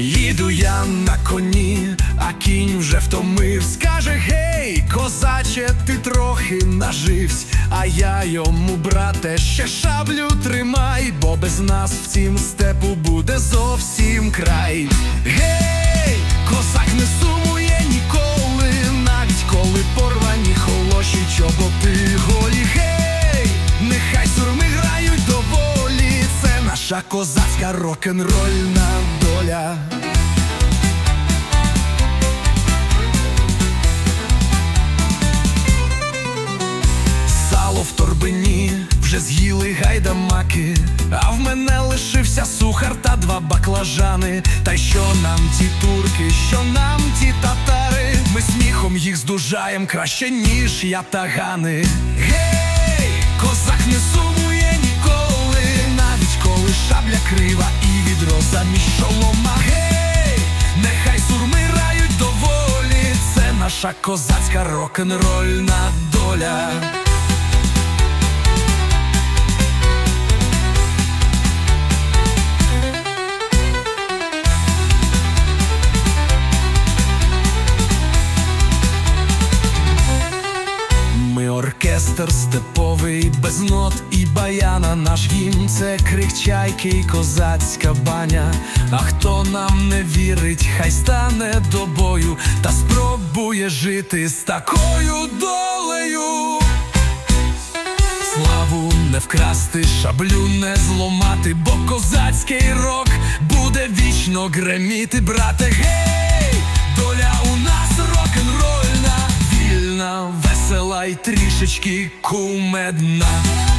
Їду я на коні, а кінь вже втомив. Скаже гей, козаче, ти трохи наживсь, а я йому, брате, ще шаблю тримай, бо без нас в цім степу буде зовсім край. Гей, козак не сумує ніколи, навіть коли порвані холоші чоботи голі. Гей, нехай сурми грають доволі, це наша козацька рок-н-рольна доля. З'їли гайдамаки, а в мене лишився сухар та два баклажани. Та що нам ті турки, що нам ті татари? Ми сміхом їх здужаєм краще, ніж ятагани. Гей, козак не сумує ніколи, навіть коли шабля крива і відро замість шолома. Гей, нехай сурми рають доволі, це наша козацька рок-н-рольна доля. Оркестр степовий, без нот і баяна. Наш гімн це крик чайки і козацька баня. А хто нам не вірить, хай стане до бою та спробує жити з такою долею. Славу не вкрасти, шаблю не зломати, бо козацький рок буде вічно греміти, брате, гей! Доля у нас рок-н-рольна, вільна, весела трішечки кумедна.